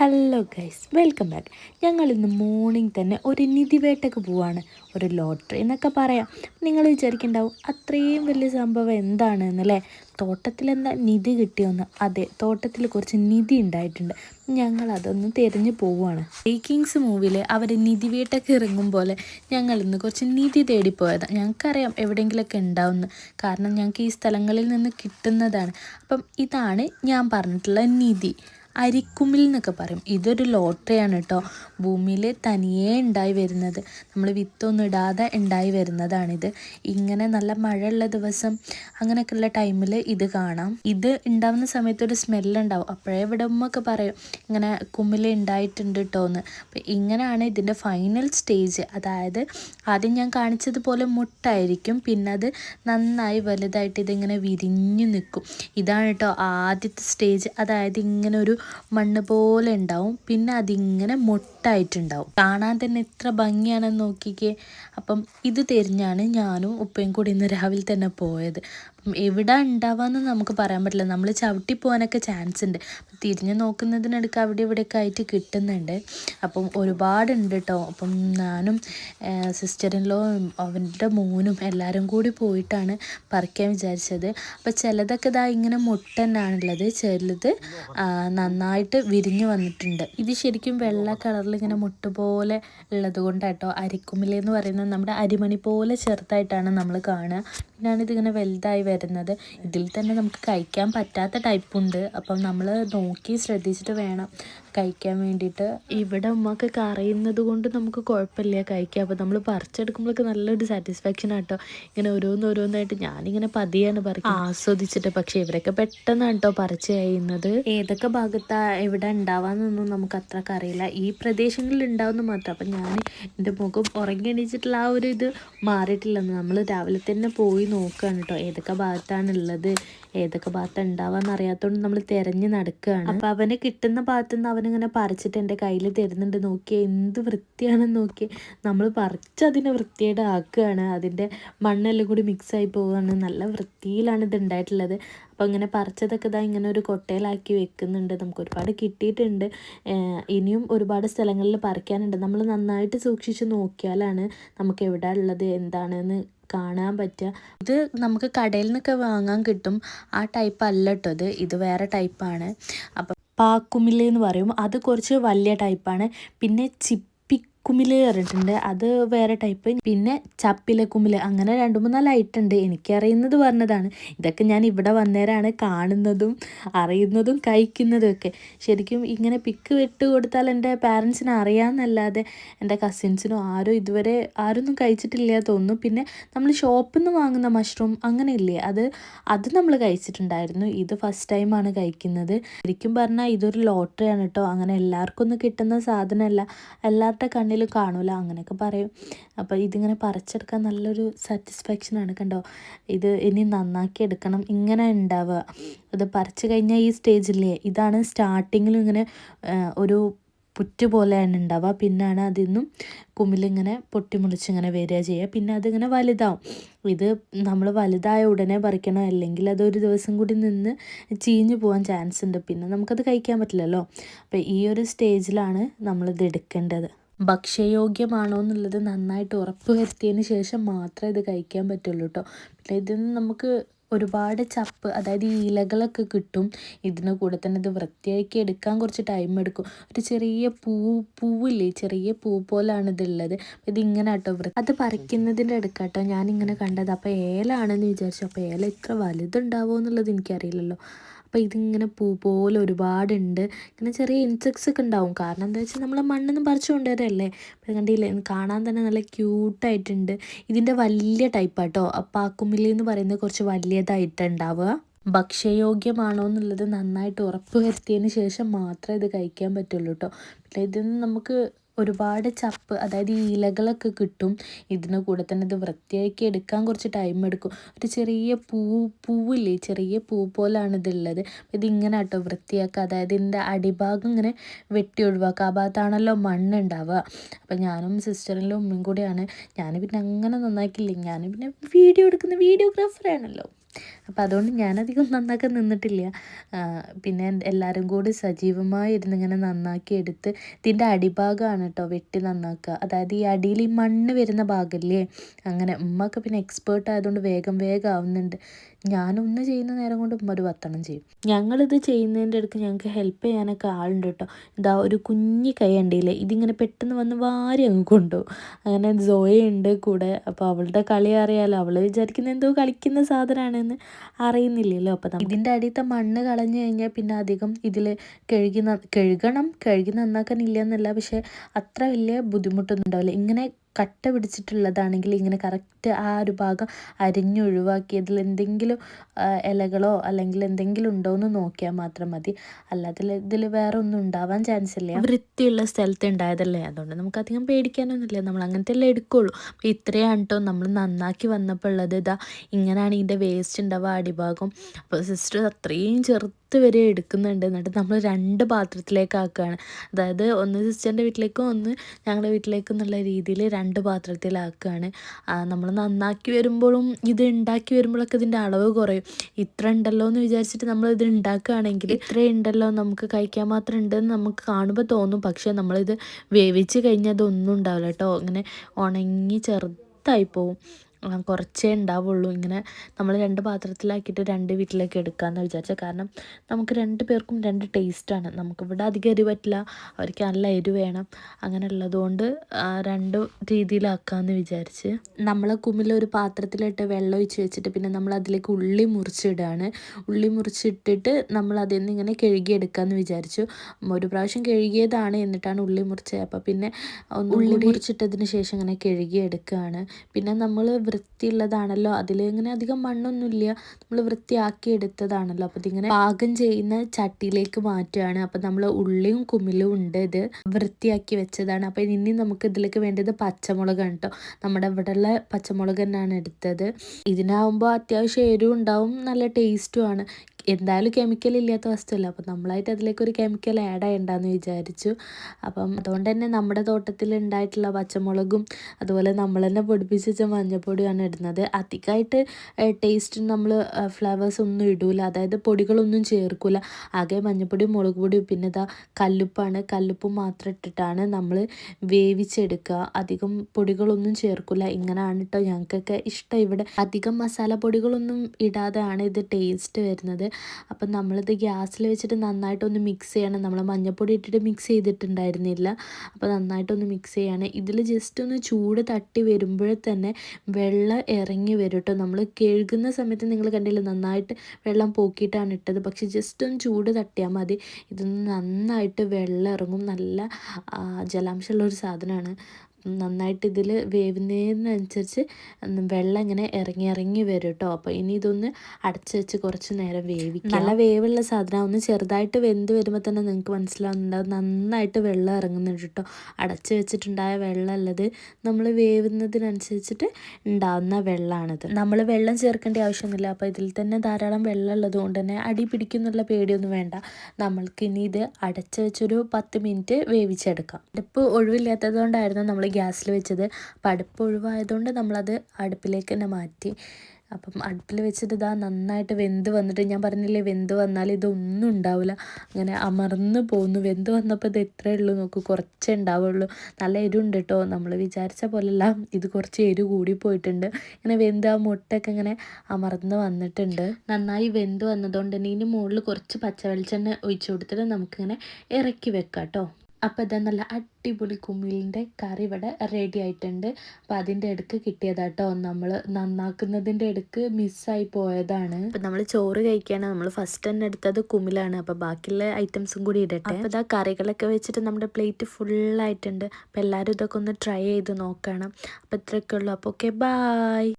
Hello guys welcome back ഞങ്ങൾ ഇന്ന് morning തന്നെ ഒരു നിധിവേട്ടക്ക് പോവാണ്. ഒരു ലോട്ടറി എന്നൊക്കെ പറയാം. നിങ്ങൾ വിചാരിക്കുന്നുണ്ടാവും അത്രയും വലിയ സംഭവം എന്താണ് എന്നല്ലേ തോട്ടത്തിൽ എന്താ നിധി കിട്ടിയൊന്ന്. അതെ തോട്ടത്തിൽ കുറച്ച് നിധി ഉണ്ടായിട്ടുണ്ട്. ഞങ്ങൾ അതൊന്ന് തിരഞ്ഞു പോവുകയാണ് ബ്രേക്കിങ്സ് മൂവിയിൽ അവർ നിധിവേട്ടക്ക് ഇറങ്ങും പോലെ ഞങ്ങൾ ഇന്ന് കുറച്ച് നിധി തേടിപ്പോയതാണ് ഞങ്ങൾക്കറിയാം എവിടെയെങ്കിലുമൊക്കെ ഉണ്ടാവുമെന്ന് കാരണം ഞങ്ങൾക്ക് ഈ സ്ഥലങ്ങളിൽ നിന്ന് കിട്ടുന്നതാണ്. അപ്പം ഇതാണ് ഞാൻ പറഞ്ഞിട്ടുള്ള നിധി. അരിക്കുമ്മിൽ എന്നൊക്കെ പറയും. ഇതൊരു ലോട്ടറിയാണ് കേട്ടോ. ഭൂമിയിൽ തനിയേ ഉണ്ടായി വരുന്നത്. നമ്മൾ വിത്തൊന്നും ഇടാതെ ഉണ്ടായി വരുന്നതാണിത്. ഇങ്ങനെ നല്ല മഴയുള്ള ദിവസം അങ്ങനെയൊക്കെയുള്ള ടൈമിൽ ഇത് കാണാം. ഇത് ഉണ്ടാവുന്ന സമയത്ത് ഒരു സ്മെല്ലുണ്ടാവും അപ്പോഴേ ഇവിടെ ഉമ്മൊക്കെ പറയും ഇങ്ങനെ കുമ്മിൽ ഉണ്ടായിട്ടുണ്ട് കേട്ടോ എന്ന്. അപ്പം ഇങ്ങനെയാണ് ഇതിന്റെ ഫൈനൽ സ്റ്റേജ് അതായത് ആദ്യം ഞാൻ കാണിച്ചതുപോലെ മുട്ടായിരിക്കും. പിന്നെ അത് നന്നായി വലുതായിട്ട് ഇതിങ്ങനെ വിരിഞ്ഞു നിൽക്കും. ഇതാണ് കേട്ടോ ആദ്യത്തെ സ്റ്റേജ് അതായത് ഇങ്ങനെ ഒരു മണ്ണ് പോലെ ഉണ്ടാവും. പിന്നെ അതിങ്ങനെ മൊട്ടായിട്ടുണ്ടാവും. കാണാൻ തന്നെ എത്ര ഭംഗിയാണെന്ന് നോക്കിക്കേ. അപ്പം ഇത് തിരിഞ്ഞാണ് ഞാനും ഉപ്പയും കൂടി ഇന്ന് രാവിലെ തന്നെ പോയത്. എവിടെ ഉണ്ടാവാന്ന് നമുക്ക് പറയാൻ പറ്റില്ല. നമ്മൾ ചവിട്ടി പോകാനൊക്കെ ചാൻസ് ഉണ്ട്. തിരിഞ്ഞു നോക്കുന്നതിനിടയ്ക്ക് അവിടെ ഇവിടെയൊക്കെ ആയിട്ട് കിട്ടുന്നുണ്ട്. അപ്പം ഒരുപാടുണ്ട് കേട്ടോ അപ്പം ഞാനും സിസ്റ്ററിൻലോ അവന്റെ മോനും എല്ലാവരും കൂടി പോയിട്ടാണ് പറിക്കാൻ വിചാരിച്ചത്. അപ്പം ചിലതൊക്കെ ഇതാ ഇങ്ങനെ മുട്ടന്നാണുള്ളത്. ചിലത് നന്നായിട്ട് വിരിഞ്ഞു വന്നിട്ടുണ്ട്. ഇത് ശരിക്കും വെള്ള കളറിൽ ഇങ്ങനെ മുട്ട പോലെ ഉള്ളത് കൊണ്ടാട്ടോ അരിക്കുമിലെന്ന് പറയുന്നത് നമ്മുടെ അരിമണി പോലെ ചെറുതായിട്ടാണ് നമ്മൾ കാണുക. പിന്നാണ് ഇതിങ്ങനെ വലുതായി വരുന്നത് ഇതിൽ തന്നെ നമുക്ക് കഴിക്കാൻ പറ്റാത്ത ടൈപ്പുണ്ട് അപ്പം നമ്മൾ നോക്കി ശ്രദ്ധിച്ചിട്ട് വേണം. കഴിക്കാൻ വേണ്ടിയിട്ട്. ഇവിടെ ഉമ്മക്ക് കറിയുന്നത് കൊണ്ട് നമുക്ക് കുഴപ്പമില്ല കഴിക്കാം അപ്പോൾ നമ്മൾ പറിച്ചെടുക്കുമ്പോഴൊക്കെ നല്ലൊരു സാറ്റിസ്ഫാക്ഷൻ ആട്ടോ. ഇങ്ങനെ ഓരോന്ന് ഓരോന്നായിട്ട് ഞാനിങ്ങനെ പതിയാണ് പറിക്കും ആസ്വദിച്ചിട്ട്. പക്ഷേ ഇവരൊക്കെ പെട്ടെന്നാണ് കേട്ടോ പറിച്ച് കഴിയുന്നത്. ഏതൊക്കെ ഭാഗത്താ ഇവിടെ ഉണ്ടാവാന്നൊന്നും നമുക്ക് അത്രയ്ക്ക് അറിയില്ല. ഈ പ്രദേശങ്ങളിൽ ഉണ്ടാവുന്ന മാത്രം. അപ്പം ഞാൻ എന്റെ മുഖം ഉറങ്ങി എണീച്ചിട്ടുള്ള ആ ഒരു ഇത് മാറിയിട്ടില്ലെന്ന്. നമ്മൾ രാവിലെ തന്നെ പോയി നോക്കുകയാണ് കേട്ടോ. ഏതൊക്കെ ഭാഗത്താണ് ഉള്ളത്? ഏതൊക്കെ ഭാഗത്ത് ഉണ്ടാവാന്ന് അറിയാത്തതുകൊണ്ട് നമ്മൾ തിരഞ്ഞ് നടക്കുകയാണ് അപ്പം അവന് കിട്ടുന്ന ഭാഗത്തു നിന്ന് അവനിങ്ങനെ പറിച്ചിട്ട് എന്റെ കയ്യിൽ തരുന്നുണ്ട്. നോക്കിയേ എന്ത് വൃത്തിയാണെന്ന് നോക്കി നമ്മൾ പറിച്ച് അതിനെ വൃത്തിയായിട്ട് ആക്കുകയാണ്. അതിന്റെ മണ്ണെല്ലാം കൂടി മിക്സായി പോവുകയാണ്. നല്ല വൃത്തിയിലാണ് ഇത് ഉണ്ടായിട്ടുള്ളത്. അപ്പോൾ ഇങ്ങനെ പറിച്ചതൊക്കെ ഇതാ ഇങ്ങനെ ഒരു കൊട്ടയിലാക്കി വെക്കുന്നുണ്ട്. നമുക്ക് ഒരുപാട് കിട്ടിയിട്ടുണ്ട്. ഇനിയും ഒരുപാട് സ്ഥലങ്ങളിൽ പറിക്കാനുണ്ട്. നമ്മൾ നന്നായിട്ട് സൂക്ഷിച്ച് നോക്കിയാലാണ് നമുക്ക് എവിടെ ഉള്ളത് എന്താണെന്ന് കാണാൻ പറ്റുക. ഇത് നമുക്ക് കടയിൽ നിന്നൊക്കെ വാങ്ങാൻ കിട്ടും. ആ ടൈപ്പ് അല്ല കേട്ടോ ഇത്. ഇത് വേറെ ടൈപ്പാണ്. അപ്പം പാക്കുമില്ല് എന്ന് പറയും അത് കുറച്ച് വലിയ ടൈപ്പാണ് പിന്നെ ചിപ്പ് കുമിൽ കയറിയിട്ടുണ്ട് അത് വേറെ ടൈപ്പ് പിന്നെ ചപ്പിലെ കുമിൽ. അങ്ങനെ രണ്ട് മൂന്നാൽ ഐറ്റം ഉണ്ട്. എനിക്കറിയുന്നത് പറഞ്ഞതാണ്. ഇതൊക്കെ ഞാൻ ഇവിടെ വന്നേരാണ് കാണുന്നതും അറിയുന്നതും കഴിക്കുന്നതും ഒക്കെ. ശരിക്കും ഇങ്ങനെ പിക്ക് വിട്ട് കൊടുത്താൽ എന്റെ പാരൻസിന് അറിയാമെന്നല്ലാതെ എന്റെ കസിൻസിനോ ആരോ ഇതുവരെ ആരൊന്നും കഴിച്ചിട്ടില്ല തോന്നുന്നു. പിന്നെ നമ്മൾ ഷോപ്പിൽ നിന്ന് വാങ്ങുന്ന മഷ്റൂം അങ്ങനെ ഇല്ലേ? അത് അത് നമ്മൾ കഴിച്ചിട്ടുണ്ടായിരുന്നു. ഇത് ഫസ്റ്റ് ടൈമാണ് കഴിക്കുന്നത്. ശരിക്കും പറഞ്ഞാൽ ഇതൊരു ലോട്ടറിയാണ് കേട്ടോ. അങ്ങനെ എല്ലാവർക്കും ഒന്നും കിട്ടുന്ന സാധനമല്ല. എല്ലാവരുടെ കണ്ണിൽ കാണൂല അങ്ങനെയൊക്കെ പറയും. അപ്പോൾ ഇതിങ്ങനെ പറിച്ചെടുക്കാൻ നല്ലൊരു സാറ്റിസ്ഫാക്ഷനാണ് കണ്ടോ? ഇത് ഇനി നന്നാക്കി എടുക്കണം ഇങ്ങനെ ഉണ്ടാവുക. അത് പറിച്ചു കഴിഞ്ഞാൽ ഈ സ്റ്റേജില്ലേ ഇതാണ് സ്റ്റാർട്ടിങ്ങിൽ ഇങ്ങനെ ഒരു പുറ്റ് പോലെയാണ് ഉണ്ടാവുക. പിന്നാണ് അതിൽ നിന്നും കുമ്മിലിങ്ങനെ പൊട്ടിമുളിച്ചിങ്ങനെ വരിക ചെയ്യുക. പിന്നെ അതിങ്ങനെ വലുതാവും. ഇത് നമ്മൾ വലുതായ ഉടനെ പറിക്കണം അല്ലെങ്കിൽ അതൊരു ദിവസം കൂടി നിന്ന് ചീഞ്ഞു പോകാൻ ചാൻസ് ഉണ്ട്. പിന്നെ നമുക്കത് കഴിക്കാൻ പറ്റില്ലല്ലോ. അപ്പോൾ ഈ ഒരു സ്റ്റേജിലാണ് നമ്മളിത് എടുക്കേണ്ടത്. ഭക്ഷ്യയോഗ്യമാണോ എന്നുള്ളത് നന്നായിട്ട് ഉറപ്പ് വരുത്തിയതിന് ശേഷം മാത്രമേ ഇത് കഴിക്കാൻ പറ്റുള്ളൂ കേട്ടോ പിന്നെ ഇതിൽ നമുക്ക് ഒരുപാട് ചപ്പ് അതായത് ഈ ഇലകളൊക്കെ കിട്ടും. ഇതിന് കൂടെ തന്നെ ഇത് വൃത്തിയാക്കി എടുക്കാൻ കുറച്ച് ടൈം എടുക്കും. ഒരു ചെറിയ പൂ പൂവില്ലേ? ചെറിയ പൂ പോലാണ് ഇതുള്ളത്. ഇതിങ്ങനെ കേട്ടോ വൃത്തി അത് പറിക്കുന്നതിന്റെ അടുക്കാട്ടോ ഞാനിങ്ങനെ കണ്ടത്. അപ്പോൾ ഏലാണെന്ന് വിചാരിച്ചു. അപ്പോൾ ഏല ഇത്ര വലുതുണ്ടാവുമോ എന്നുള്ളത് എനിക്കറിയില്ലല്ലോ. അപ്പോൾ ഇതിങ്ങനെ പൂ പോലെ ഒരുപാടുണ്ട്. ഇങ്ങനെ ചെറിയ ഇൻസെക്ട്സ് ഒക്കെ ഉണ്ടാവും. കാരണം എന്താ വെച്ചാൽ നമ്മൾ മണ്ണിന്ന് പറിച്ചു കൊണ്ടുവരല്ലേ? അപ്പം കണ്ടില്ലേ? കാണാൻ തന്നെ നല്ല ക്യൂട്ടായിട്ടുണ്ട് ഇതിന്റെ വലിയ ടൈപ്പാട്ടോ പാക്കുമില്ലി എന്ന് പറയുന്നത് കുറച്ച് വലിയതായിട്ടുണ്ടാവുക ഭക്ഷ്യയോഗ്യമാണോ എന്നുള്ളത് നന്നായിട്ട് ഉറപ്പ് വരുത്തിയതിന് ശേഷം മാത്രമേ ഇത് കഴിക്കാൻ പറ്റുള്ളൂ കേട്ടോ പിന്നെ ഇതിൽ നമുക്ക് ഒരുപാട് ചപ്പ് അതായത് ഈ ഇലകളൊക്കെ കിട്ടും. ഇതിന് കൂടെ തന്നെ ഇത് വൃത്തിയാക്കി എടുക്കാൻ കുറച്ച് ടൈം എടുക്കും. ഒരു ചെറിയ പൂ പൂവില്ലേ? ചെറിയ പൂ പോലാണ് ഇതുള്ളത്. ഇതിങ്ങനെ കേട്ടോ വൃത്തിയാക്കുക. അതായത് ഇതിന്റെ അടിഭാഗം ഇങ്ങനെ വെട്ടി ഒഴിവാക്കുക. ആ ഭാഗത്താണല്ലോ മണ്ണ് ഉണ്ടാവുക അപ്പം ഞാനും സിസ്റ്ററിലും ഉമ്മയും കൂടിയാണ്. ഞാൻ പിന്നെ അങ്ങനെ നന്നാക്കിയില്ല. ഞാൻ പിന്നെ വീഡിയോ എടുക്കുന്ന വീഡിയോഗ്രാഫറാണല്ലോ അപ്പോൾ അതുകൊണ്ട് ഞാനധികം നന്നാക്കാൻ നിന്നിട്ടില്ല. പിന്നെ എല്ലാവരും കൂടി സജീവമായി ഇരുന്ന് ഇങ്ങനെ നന്നാക്കി എടുത്ത് ഇതിന്റെ അടിഭാഗമാണ് കേട്ടോ വെട്ടി നന്നാക്കുക. അതായത് ഈ അടിയിൽ ഈ മണ്ണ് വരുന്ന ഭാഗമില്ലേ അങ്ങനെ ഉമ്മക്ക് പിന്നെ എക്സ്പേർട്ട് ആയതുകൊണ്ട് വേഗം വേഗം ആവുന്നുണ്ട്. ഞാനൊന്ന് ചെയ്യുന്ന നേരം കൊണ്ട് ഉമ്മ ഒരു പത്തെണ്ണം ചെയ്യും. ഞങ്ങളിത് ചെയ്യുന്നതിന്റെ അടുക്ക് ഞങ്ങൾക്ക് ഹെൽപ്പ് ചെയ്യാനൊക്കെ ആളുണ്ട് കേട്ടോ ഇതാ ഒരു കുഞ്ഞി കൈ ഉണ്ടല്ലേ ഇതിങ്ങനെ പെട്ടെന്ന് വന്ന് വാരി അങ്ങ് കൊണ്ടുപോകും അങ്ങനെ സോയ ഉണ്ട് കൂടെ. അപ്പോൾ അവളുടെ കളി അറിയാലോ. അവൾ വിചാരിക്കുന്ന എന്തോ കളിക്കുന്ന സാധനമാണെന്ന് അറിയുന്നില്ലല്ലോ. അപ്പോൾ ഇതിന്റെ അടിയത്തെ മണ്ണ് കളഞ്ഞു കഴിഞ്ഞാൽ പിന്നെ അധികം ഇതിൽ കഴുകി കഴുകണം. കഴുകി നന്നാക്കാൻ ഇല്ല എന്നല്ല പക്ഷേ അത്ര വലിയ ബുദ്ധിമുട്ടൊന്നും ഉണ്ടാവില്ല. ഇങ്ങനെ കട്ട പിടിച്ചിട്ടുള്ളതാണെങ്കിൽ ഇങ്ങനെ കറക്റ്റ് ആ ഒരു ഭാഗം അരിഞ്ഞൊഴിവാക്കി അതിൽ എന്തെങ്കിലും ഇലകളോ അല്ലെങ്കിൽ എന്തെങ്കിലും ഉണ്ടോ എന്ന് നോക്കിയാൽ മാത്രം മതി. അല്ലാതെ ഇതിൽ വേറെ ഒന്നും ഉണ്ടാവാൻ ചാൻസ് ഇല്ല. വൃത്തിയുള്ള സ്ഥലത്ത് ഉണ്ടായതല്ലേ? അതുകൊണ്ട് നമുക്ക് അധികം പേടിക്കാനൊന്നുമില്ല. നമ്മൾ അങ്ങനത്തെ എല്ലാം എടുക്കുള്ളൂ. അപ്പോൾ ഇത്രയാണ് കേട്ടോ നമ്മൾ നന്നാക്കി വന്നപ്പോൾ ഉള്ളത്. ഇതാ ഇങ്ങനെയാണ് ഇതിന്റെ വേസ്റ്റ് ഉണ്ടാവുക അടിഭാഗം. അപ്പോൾ സിസ്റ്റർ അത്രയും ചെറുത്ത് വരെ എടുക്കുന്നുണ്ട്. എന്നിട്ട് നമ്മൾ രണ്ട് പാത്രത്തിലേക്ക് ആക്കുകയാണ്. അതായത് ഒന്ന് സിസ്റ്ററിന്റെ വീട്ടിലേക്കും ഒന്ന് ഞങ്ങളുടെ വീട്ടിലേക്കും എന്നുള്ള രീതിയിൽ രണ്ട് പാത്രത്തിലാക്കുകയാണ് നമ്മൾ നന്നാക്കി വരുമ്പോഴും ഇത് ഉണ്ടാക്കി വരുമ്പോഴൊക്കെ ഇതിന്റെ അളവ് കുറയും. ഇത്ര ഉണ്ടല്ലോ എന്ന് വിചാരിച്ചിട്ട് നമ്മൾ ഇത് ഉണ്ടാക്കുകയാണെങ്കിൽ ഇത്ര ഉണ്ടല്ലോ നമുക്ക് കഴിക്കാൻ മാത്രം ഉണ്ടെന്ന് നമുക്ക് കാണുമ്പോൾ തോന്നും. പക്ഷേ നമ്മളിത് വേവിച്ച് കഴിഞ്ഞാൽ അതൊന്നും ഉണ്ടാവില്ല കേട്ടോ. ഇങ്ങനെ ഉണങ്ങി ചെറുതായി പോവും. കുറച്ചേ ഉണ്ടാവുള്ളൂ. ഇങ്ങനെ നമ്മൾ രണ്ട് പാത്രത്തിലാക്കിയിട്ട് രണ്ട് വീട്ടിലേക്ക് എടുക്കാമെന്ന് വിചാരിച്ചാൽ കാരണം നമുക്ക് രണ്ട് പേർക്കും രണ്ട് ടേസ്റ്റാണ് നമുക്കിവിടെ അധികം എരിവ് പറ്റില്ല. അവർക്ക് നല്ല എരിവ് വേണം. അങ്ങനെ ഉള്ളതുകൊണ്ട് രണ്ട് രീതിയിലാക്കാമെന്ന് വിചാരിച്ച്. നമ്മൾ കുമ്മിൽ ഒരു പാത്രത്തിലിട്ട് വെള്ളം ഒഴിച്ച് വെച്ചിട്ട് പിന്നെ നമ്മൾ അതിലേക്ക് ഉള്ളി മുറിച്ചിടുകയാണ് ഉള്ളി മുറിച്ചിട്ടിട്ട് നമ്മൾ അതിൽ നിന്ന് ഇങ്ങനെ കഴുകിയെടുക്കാമെന്ന് വിചാരിച്ചു. ഒരു പ്രാവശ്യം കഴുകിയതാണ്. എന്നിട്ടാണ് ഉള്ളി മുറിച്ചത്. അപ്പോൾ പിന്നെ ഉള്ളി മുറിച്ചിട്ടതിന് ശേഷം ഇങ്ങനെ കഴുകിയെടുക്കുകയാണ് പിന്നെ നമ്മൾ വൃത്തിയുള്ളതാണല്ലോ. അതിൽ ഇങ്ങനെ അധികം മണ്ണൊന്നുമില്ല. നമ്മൾ വൃത്തിയാക്കി എടുത്തതാണല്ലോ. അപ്പോൾ ഇതിങ്ങനെ പാകം ചെയ്യുന്ന ചട്ടിയിലേക്ക് മാറ്റുകയാണ്. അപ്പോൾ നമ്മൾ ഉള്ളിയും കുമിലും ഉണ്ട് ഇത് വൃത്തിയാക്കി വെച്ചതാണ്. അപ്പോൾ ഇനി നമുക്ക് ഇതിലേക്ക് വേണ്ടത് പച്ചമുളകാണ് കേട്ടോ. നമ്മുടെ ഇവിടെയുള്ള പച്ചമുളക് തന്നെയാണ് എടുത്തത്. ഇതിനാവുമ്പോൾ അത്യാവശ്യം എരിവും ഉണ്ടാവും. നല്ല ടേസ്റ്റും ആണ്. എന്തായാലും കെമിക്കൽ ഇല്ലാത്ത വസ്തുവല്ല? അപ്പം നമ്മളായിട്ട് അതിലേക്ക് ഒരു കെമിക്കൽ ആഡ് ചെയ്യണ്ടെന്ന് വിചാരിച്ചു. അപ്പം അതുകൊണ്ട് തന്നെ നമ്മുടെ തോട്ടത്തിൽ ഉണ്ടായിട്ടുള്ള പച്ചമുളകും അതുപോലെ നമ്മൾ തന്നെ പൊടിപ്പിച്ച് വെച്ച മഞ്ഞൾപ്പൊടിയാണ് ഇടുന്നത്. അധികമായിട്ട് ടേസ്റ്റ് നമ്മൾ ഫ്ലവേഴ്സ് ഒന്നും ഇടൂല. അതായത് പൊടികളൊന്നും ചേർക്കില്ല ആകെ മഞ്ഞൾപ്പൊടിയും മുളക് പൊടിയും പിന്നെ ഇതാ കല്ലുപ്പാണ്. കല്ലുപ്പ് മാത്രം ഇട്ടിട്ടാണ് നമ്മൾ വേവിച്ചെടുക്കുക. അധികം പൊടികളൊന്നും ചേർക്കില്ല ഇങ്ങനെയാണ് കേട്ടോ ഞങ്ങൾക്കൊക്കെ ഇഷ്ടം ഇവിടെ. അധികം മസാല പൊടികളൊന്നും ഇടാതെയാണ് ഇത് ടേസ്റ്റ് വരുന്നത്. അപ്പം നമ്മളിത് ഗ്യാസിൽ വെച്ചിട്ട് നന്നായിട്ടൊന്ന് മിക്സ് ചെയ്യണം. നമ്മൾ മഞ്ഞൾപ്പൊടി ഇട്ടിട്ട് മിക്സ് ചെയ്തിട്ടുണ്ടായിരുന്നില്ല. അപ്പോൾ നന്നായിട്ടൊന്ന് മിക്സ് ചെയ്യണം. ഇതിൽ ജസ്റ്റ് ഒന്ന് ചൂട് തട്ടി വരുമ്പോഴേ തന്നെ വെള്ളം ഇറങ്ങി വരും കേട്ടോ. നമ്മൾ കേൾക്കുന്ന സമയത്ത് നിങ്ങൾ കണ്ടില്ല നന്നായിട്ട് വെള്ളം പോക്കിയിട്ടാണ് ഇട്ടത്. പക്ഷെ ജസ്റ്റ് ഒന്ന് ചൂട് തട്ടിയാൽ മതി. ഇതൊന്ന് നന്നായിട്ട് വെള്ളം ഇറങ്ങും. നല്ല ജലാംശമുള്ള ഒരു സാധനമാണ്. നന്നായിട്ട് ഇതിൽ വേവുന്നതിനനുസരിച്ച് വെള്ളം ഇങ്ങനെ ഇറങ്ങി ഇറങ്ങി വരും കേട്ടോ അപ്പോൾ ഇനി ഇതൊന്ന് അടച്ച് വെച്ച് കുറച്ച് നേരം വേവിക്കുക നല്ല വേവുള്ള സാധനം. ഒന്ന് ചെറുതായിട്ട് വെന്ത് വരുമ്പോൾ തന്നെ നിങ്ങൾക്ക് മനസ്സിലാവുന്നുണ്ടാവും നന്നായിട്ട് വെള്ളം ഇറങ്ങുന്നുണ്ട് കേട്ടോ അടച്ച് വെച്ചിട്ടുണ്ടായ വെള്ളമല്ലത് നമ്മൾ വേവുന്നതിനനുസരിച്ചിട്ട് ഉണ്ടാകുന്ന വെള്ളമാണിത് നമ്മൾ വെള്ളം ചേർക്കേണ്ട ആവശ്യമൊന്നുമില്ല. അപ്പോൾ ഇതിൽ തന്നെ ധാരാളം വെള്ളം ഉള്ളത് കൊണ്ട് തന്നെ അടി പിടിക്കുന്നുള്ള പേടിയൊന്നും വേണ്ട. നമ്മൾക്ക് ഇനി ഇത് അടച്ച് വെച്ചൊരു പത്ത് മിനിറ്റ് വേവിച്ചെടുക്കാം. അടുപ്പ് ഒഴിവില്ലാത്തത് കൊണ്ടായിരുന്നു നമ്മൾ ഗ്യാസിൽ വെച്ചത്. അപ്പോൾ അടുപ്പ് ഒഴിവായതുകൊണ്ട് നമ്മളത് അടുപ്പിലേക്ക് തന്നെ മാറ്റി. അപ്പം അടുപ്പിൽ വെച്ചിട്ട് ഇതാ നന്നായിട്ട് വെന്ത് വന്നിട്ട് ഞാൻ പറഞ്ഞില്ലേ വെന്ത് വന്നാൽ ഇതൊന്നും ഉണ്ടാവില്ല. അങ്ങനെ അമർന്ന് പോകുന്നു വെന്ത് വന്നപ്പോൾ ഇത് എത്രയേ ഉള്ളൂ നോക്കൂ. കുറച്ചേ ഉണ്ടാവുള്ളൂ. നല്ല എരിവുണ്ട് കേട്ടോ. നമ്മൾ വിചാരിച്ച പോലെയല്ല. ഇത് കുറച്ച് എരിവ് കൂടി പോയിട്ടുണ്ട്. ഇങ്ങനെ വെന്ത് ആ മുട്ടയൊക്കെ ഇങ്ങനെ അമർന്ന് വന്നിട്ടുണ്ട്. നന്നായി വെന്ത് വന്നതുകൊണ്ട് ഇനി മുകളിൽ കുറച്ച് പച്ചവെളിച്ചെണ്ണ ഒഴിച്ചു കൊടുത്തിട്ട് നമുക്കിങ്ങനെ ഇറക്കി വെക്കാം കേട്ടോ. അപ്പോൾ ഇതാ നല്ല അടിപൊളി കുമ്മിലിന്റെ കറി ഇവിടെ റെഡി ആയിട്ടുണ്ട്. അപ്പോൾ അതിന്റെ ഇടയ്ക്ക് കിട്ടിയതാട്ടോ നമ്മൾ നന്നാക്കുന്നതിന്റെ ഇടയ്ക്ക് മിസ്സായി പോയതാണ്. അപ്പോൾ നമ്മൾ ചോറ് കഴിക്കുകയാണ് നമ്മൾ ഫസ്റ്റ് തന്നെ എടുത്തത് കുമ്മിലാണ് അപ്പോൾ ബാക്കിയുള്ള ഐറ്റംസും കൂടി ഇടട്ടെ. അപ്പോൾ ഇതാ കറികളൊക്കെ വെച്ചിട്ട് നമ്മുടെ പ്ലേറ്റ് ഫുള്ളായിട്ടുണ്ട് അപ്പോൾ എല്ലാവരും ഇതൊക്കെ ഒന്ന് ട്രൈ ചെയ്ത് നോക്കണം. അപ്പോൾ ഇത്രയൊക്കെ ഉള്ളൂ. അപ്പോൾ ഓക്കെ ബായ്